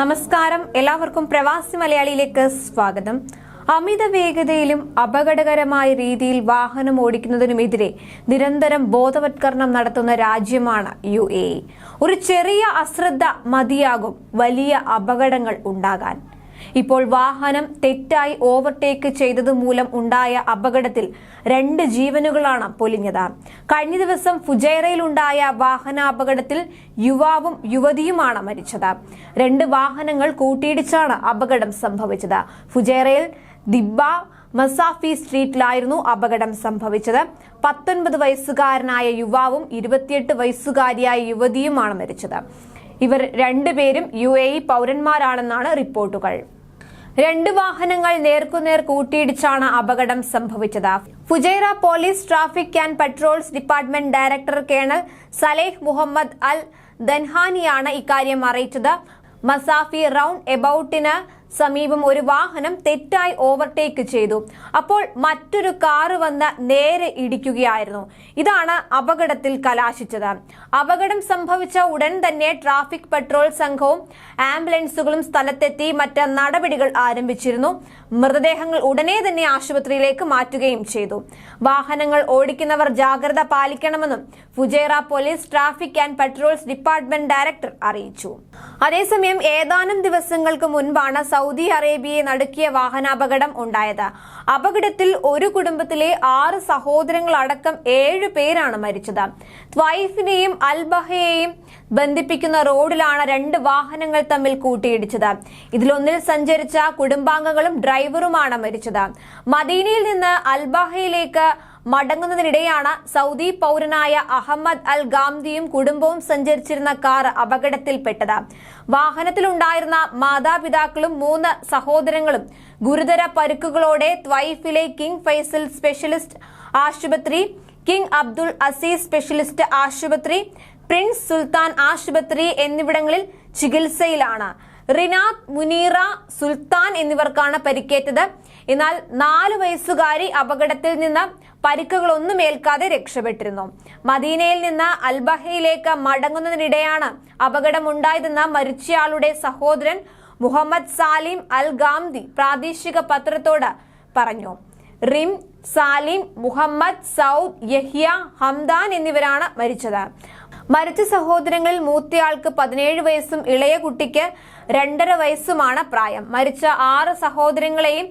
നമസ്കാരം. എല്ലാവർക്കും പ്രവാസി മലയാളിയിലേക്ക് സ്വാഗതം. അമിത വേഗതയിലും അപകടകരമായ രീതിയിൽ വാഹനം ഓടിക്കുന്നതിനുമെതിരെ നിരന്തരം ബോധവത്കരണം നടത്തുന്ന രാജ്യമാണ് യു ഒരു ചെറിയ അശ്രദ്ധ മതിയാകും വലിയ അപകടങ്ങൾ ഉണ്ടാകാൻ. ഇപ്പോൾ വാഹനം തെറ്റായി ഓവർടേക്ക് ചെയ്തത് മൂലം ഉണ്ടായ അപകടത്തിൽ രണ്ട് ജീവനുകളാണ് പൊലിഞ്ഞത്. കഴിഞ്ഞ ദിവസം ഫുജൈറയിലുണ്ടായ വാഹനാപകടത്തിൽ യുവാവും യുവതിയുമാണ് മരിച്ചത്. രണ്ട് വാഹനങ്ങൾ കൂട്ടിയിടിച്ചാണ് അപകടം സംഭവിച്ചത്. ഫുജൈറയിൽ ദിബ്ബ മസാഫി സ്ട്രീറ്റിലായിരുന്നു അപകടം സംഭവിച്ചത്. പത്തൊൻപത് വയസ്സുകാരനായ യുവാവും ഇരുപത്തിയെട്ട് വയസ്സുകാരിയായ യുവതിയുമാണ് മരിച്ചത്. ഇവർ രണ്ടുപേരും യു എ ഇ പൗരന്മാരാണെന്നാണ് റിപ്പോർട്ടുകൾ. രണ്ട് വാഹനങ്ങൾ നേർക്കുനേർ കൂട്ടിയിടിച്ചാണ് അപകടം സംഭവിച്ചത്. Fujairah police traffic and patrols department director colonel Saleh Mohammed Al ദൻഹാനിയാണ് ഇക്കാര്യം അറിയിച്ചത്. മസാഫി റൌണ്ട് എബൌട്ടിന് സമീപം ഒരു വാഹനം തെറ്റായി ഓവർടേക്ക് ചെയ്തു. അപ്പോൾ മറ്റൊരു കാറ് വന്ന് നേരെ ഇടിക്കുകയായിരുന്നു. ഇതാണ് അപകടത്തിൽ കലാശിച്ചത്. അപകടം സംഭവിച്ച ഉടൻ തന്നെ ട്രാഫിക് പെട്രോൾ സംഘവും ആംബുലൻസുകളും സ്ഥലത്തെത്തി മറ്റ് നടപടികൾ ആരംഭിച്ചിരുന്നു. മൃതദേഹങ്ങൾ ഉടനെ തന്നെ ആശുപത്രിയിലേക്ക് മാറ്റുകയും ചെയ്തു. വാഹനങ്ങൾ ഓടിക്കുന്നവർ ജാഗ്രത പാലിക്കണമെന്നും Fujairah police traffic and patrols department director അറിയിച്ചു. അതേസമയം ഏതാനും ദിവസങ്ങൾക്ക് മുൻപാണ് സൗദി അറേബ്യയെ നടുക്കിയ വാഹനാപകടം ഉണ്ടായത്. അപകടത്തിൽ ഒരു കുടുംബത്തിലെ ആറ് സഹോദരങ്ങളടക്കം ഏഴു പേരാണ് മരിച്ചത്. ത്വൈഫിനെയും അൽബഹയെയും ബന്ധിപ്പിക്കുന്ന റോഡിലാണ് രണ്ട് വാഹനങ്ങൾ തമ്മിൽ കൂട്ടിയിടിച്ചത്. ഇതിലൊന്നിൽ സഞ്ചരിച്ച കുടുംബാംഗങ്ങളും ഡ്രൈവറുമാണ് മരിച്ചത്. മദീനയിൽ നിന്ന് അൽബഹയിലേക്ക് മടങ്ങുന്നതിനിടെയാണ് സൗദി പൗരനായ അഹമ്മദ് അൽ ഗാംദിയും കുടുംബവും സഞ്ചരിച്ചിരുന്ന കാർ അപകടത്തിൽപ്പെട്ടത്. വാഹനത്തിലുണ്ടായിരുന്ന മാതാപിതാക്കളും മൂന്ന് സഹോദരങ്ങളും ഗുരുതര പരുക്കുകളോടെ ത്വൈഫിലെ കിങ് ഫൈസൽ സ്പെഷ്യലിസ്റ്റ് ആശുപത്രി കിങ് അബ്ദുൾ അസീസ് സ്പെഷ്യലിസ്റ്റ് ആശുപത്രി പ്രിൻസ് സുൽത്താൻ ആശുപത്രി എന്നിവിടങ്ങളിൽ ചികിത്സയിലാണ്. റിനാദ് മുനീറ സുൽത്താൻ എന്നിവർക്കാണ് പരിക്കേറ്റത്. എന്നാൽ നാല് വയസ്സുകാരി അപകടത്തിൽ നിന്ന് പരിക്കുകളൊന്നും ഏൽക്കാതെ രക്ഷപ്പെട്ടിരുന്നു. മദീനയിൽ നിന്ന് അൽബഹയിലേക്ക് മടങ്ങുന്നതിനിടെയാണ് അപകടമുണ്ടായതെന്ന മരിച്ചയാളുടെ സഹോദരൻ മുഹമ്മദ് സാലിം അൽ ഗാംദി പ്രാദേശിക പത്രത്തോട് പറഞ്ഞു. Rim Salim Muhammad Saud Yahya Hamdan എന്നിവരാണ് മരിച്ചത്. മരിച്ച സഹോദരങ്ങളിൽ മൂത്തയാൾക്ക് പതിനേഴ് വയസ്സും ഇളയ കുട്ടിക്ക് രണ്ടര വയസ്സുമാണ് പ്രായം. മരിച്ച ആറ് സഹോദരങ്ങളെയും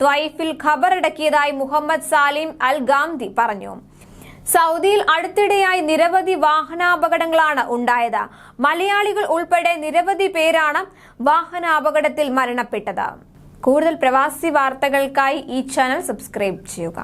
ത്വൈഫിൽ ഖബറടക്കിയതായി മുഹമ്മദ് സാലിം അൽ ഗാംദി പറഞ്ഞു. സൗദിയിൽ അടുത്തിടെയായി നിരവധി വാഹനാപകടങ്ങളാണ് ഉണ്ടായത്. മലയാളികൾ ഉൾപ്പെടെ നിരവധി പേരാണ് വാഹനാപകടത്തിൽ മരണപ്പെട്ടത്. കൂടുതൽ പ്രവാസി വാർത്തകൾക്കായി ഈ ചാനൽ സബ്സ്ക്രൈബ് ചെയ്യുക.